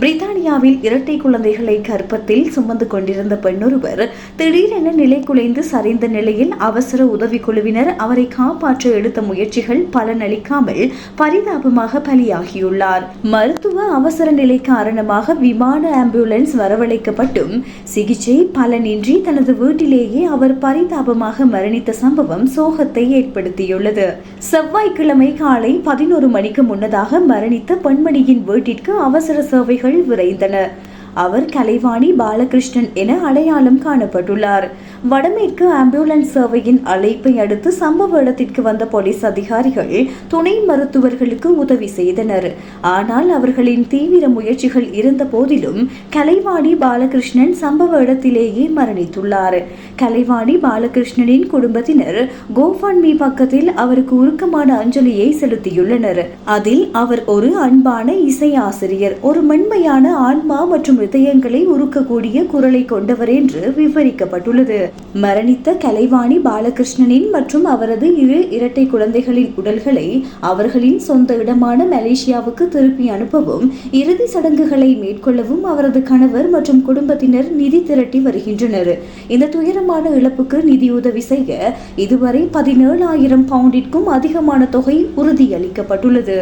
பிரித்தானியாவில் இரட்டை குழந்தைகளை கர்ப்பத்தில் சுமந்து கொண்டிருந்த பெண்ணொருவர் திடீரென நிலை குலைந்து சரிந்த நிலையில் அவசர உதவிக்குழுவினர் அவரை காப்பாற்ற எடுத்த முயற்சிகள் பலனளிக்காமல் பரிதாபமாக பலியாகியுள்ளார். மருத்துவ அவசர நிலை காரணமாக விமான ஆம்புலன்ஸ் வரவழைக்கப்பட்டும் சிகிச்சை பலனின்றி தனது வீட்டிலேயே அவர் பரிதாபமாக மரணித்த சம்பவம் சோகத்தை ஏற்படுத்தியுள்ளது. செவ்வாய்க்கிழமை காலை பதினோரு மணிக்கு முன்னதாக மரணித்த பெண்மணியின் வீட்டிற்கு அவசர சேவைகள் விரைந்தன. அவர் கலைவாணி பாலகிருஷ்ணன் என அடையாளம் காணப்பட்டுள்ளார். வடமேற்கு ஆம்புலன்ஸ் சேவையின் அழைப்பை அடுத்து சம்பவ இடத்திற்கு வந்த போலீஸ் அதிகாரிகள் துணை மருத்துவர்களுக்கு உதவி செய்தனர். ஆனால் அவர்களின் தீவிர முயற்சிகள் இருந்த போதிலும் கலைவாணி பாலகிருஷ்ணன் சம்பவ இடத்திலேயே மரணித்துள்ளார். கலைவாணி பாலகிருஷ்ணனின் குடும்பத்தினர் கோஃபன்மி பக்கத்தில் அவருக்கு உருக்கமான அஞ்சலியை செலுத்தியுள்ளனர். அதில் அவர் ஒரு அன்பான இசை ஆசிரியர் ஒரு மென்மையான ஆன்மா மற்றும் இதயங்களை உருக்கக்கூடிய குரலை கொண்டவர் என்று விவரிக்கப்பட்டுள்ளது. மரணித்த கலைவாணி பாலகிருஷ்ணனின் மற்றும் அவரது இரு இரட்டை குழந்தைகளின் உடல்களை அவர்களின் சொந்த இடமான மலேசியாவுக்கு திருப்பி அனுப்பவும் இறுதி சடங்குகளை மேற்கொள்ளவும் அவரது கணவர் மற்றும் குடும்பத்தினர் நிதி திரட்டி வருகின்றனர். இந்த துயரமான இழப்புக்கு நிதியுதவி செய்ய இதுவரை பதினேழாயிரம் பவுண்டிற்கும் அதிகமான தொகை உறுதியளிக்கப்பட்டுள்ளது.